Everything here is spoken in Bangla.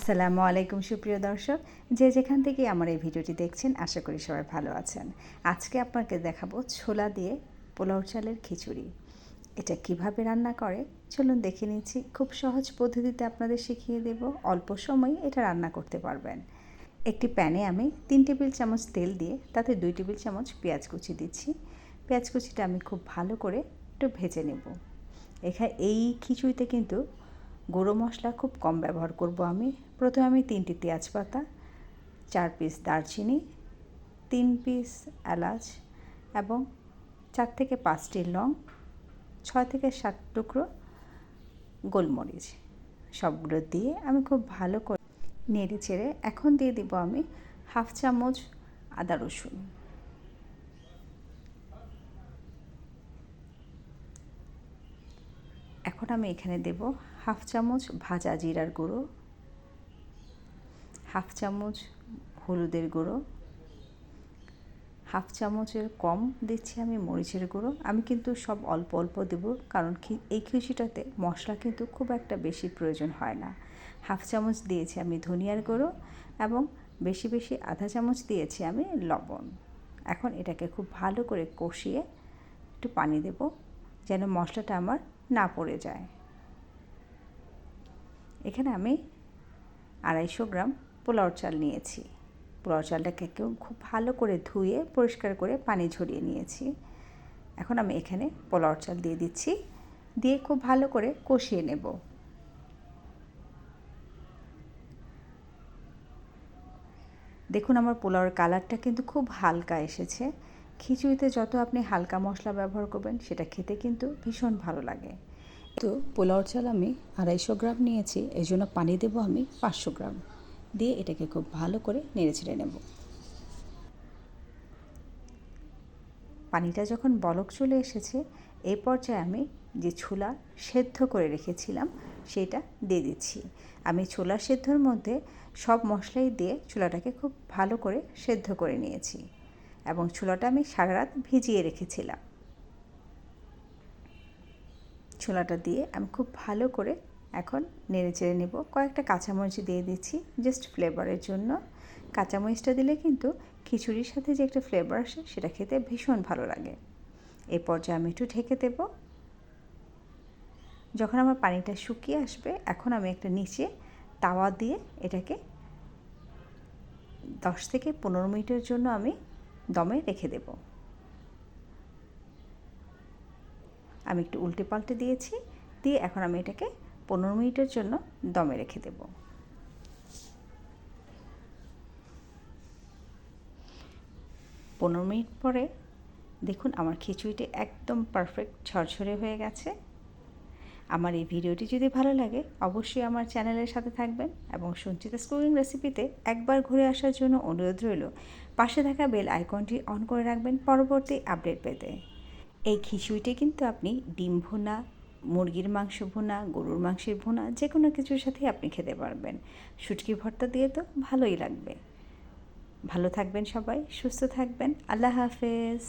আসসালামু আলাইকুম, সুপ্রিয় দর্শক। যে যেখান থেকে আমার এই ভিডিওটি দেখছেন, আশা করি সবাই ভালো আছেন। আজকে আপনাকে দেখাবো ছোলা দিয়ে পোলাও চালের খিচুড়ি। এটা কীভাবে রান্না করে? চলুন দেখে নিচ্ছি। খুব সহজ পদ্ধতিতে আপনাদের শিখিয়ে দেব। অল্প সময়ে এটা রান্না করতে পারবেন। একটি প্যানে আমি তিন টেবিল চামচ তেল দিয়ে, তাতে দুই টেবিল চামচ পেঁয়াজ কুচি দিচ্ছি। পেঁয়াজ কুচিটা আমি খুব ভালো করে একটু ভেজে নেব। এখানে এই খিচুড়িতে কিন্তু গুঁড়ো মশলা খুব কম ব্যবহার করব আমি। প্রথমে আমি তিনটি তেজপাতা, চার পিস দারচিনি, তিন পিস এলাচ এবং চার থেকে পাঁচটি লং, ছয় থেকে সাত টুকরো গোলমরিচ। সবগুলো দিয়ে আমি খুব ভালো করে নেড়ে চেড়ে এখন দিয়ে দিব আমি হাফ চামচ আদা রসুন। এখন আমি এখানে দেব হাফ চামচ ভাজা জিরার গুঁড়ো, হাফ চামচ হলুদের গুঁড়ো, হাফ চামচের কম দিচ্ছি আমি মরিচের গুঁড়ো। আমি কিন্তু সব অল্প অল্প দেব কারণ এই খিচুড়িটাতে মশলা কিন্তু খুব একটা বেশি প্রয়োজন হয় না। হাফ চামচ দিয়েছি আমি ধনিয়ার গুঁড়ো এবং বেশি বেশি আধা চামচ দিয়েছি আমি লবণ। এখন এটাকে খুব ভালো করে কষিয়ে একটু পানি দেব যেন মশলাটা আমার না পড়ে যায়। এখানে আমি আড়াইশো গ্রাম পোলাও চাল নিয়েছি। পোলাও চালটাকে খুব ভালো করে ধুয়ে, পরিষ্কার করে পানি ঝরিয়ে নিয়েছি। এখন আমি এখানে পোলাও চাল দিয়ে দিচ্ছি। দিয়ে খুব ভালো করে কষিয়ে নেব। দেখুন, আমার পোলাওয়ের কালারটা কিন্তু খুব হালকা এসেছে। খিচুড়িতে যত আপনি হালকা মশলা ব্যবহার করবেন, সেটা খেতে কিন্তু ভীষণ ভালো লাগে। তো পোলাওর চাল আমি আড়াইশো গ্রাম নিয়েছি এই জন্য পানি দেবো আমি পাঁচশো গ্রাম। দিয়ে এটাকে খুব ভালো করে নেড়ে ছেড়ে নেব। পানিটা যখন বলক চলে এসেছে এই পর্যায়ে আমি যে ছোলা সেদ্ধ করে রেখেছিলাম, সেটা দিয়ে দিচ্ছি। আমি ছোলা সেদ্ধর মধ্যে সব মশলাই দিয়ে ছোলাটাকে খুব ভালো করে সেদ্ধ করে নিয়েছি। এবং ছোলাটা আমি সারা রাত ভিজিয়ে রেখেছিলাম। ছোলাটা দিয়ে আমি খুব ভালো করে এখন নেড়ে চেড়ে নেব। কয়েকটা কাঁচামরিচ দিয়ে দিচ্ছি জাস্ট ফ্লেভারের জন্য। কাঁচামরিচটা দিলে কিন্তু খিচুড়ির সাথে যে একটা ফ্লেভার আসে, সেটা খেতে ভীষণ ভালো লাগে। এই পর্যায়ে আমি একটু ঢেকে দেব। যখন আমার পানিটা শুকিয়ে আসবে, এখন আমি একটা নিচে তাওয়া দিয়ে এটাকে দশ থেকে পনেরো মিনিটের জন্য আমি দমে রেখে দেব। আমি একটু উল্টে পাল্টে দিয়েছি, দিয়ে এখন আমি এটাকে পনেরো মিনিটের জন্য দমে রেখে দেব। পনেরো মিনিট পরে দেখুন আমার খিচুড়িটি একদম পারফেক্ট ঝরঝরে হয়ে গেছে। আমার এই ভিডিওটি যদি ভালো লাগে, অবশ্যই আমার চ্যানেলের সাথে থাকবেন এবং সঞ্চিতা কুকিং রেসিপিতে একবার ঘুরে আসার জন্য অনুরোধ রইল। পাশে থাকা বেল আইকনটি অন করে রাখবেন পরবর্তী আপডেট পেতে। এই খিচুড়িটি কিন্তু আপনি ডিম ভুনা, মুরগির মাংস ভুনা, গরুর মাংসের ভুনা যে কোনো কিছুর সাথেই আপনি খেতে পারবেন। শুটকি ভর্তা দিয়ে তো ভালোই লাগবে। ভালো থাকবেন সবাই, সুস্থ থাকবেন। আল্লাহ হাফেজ।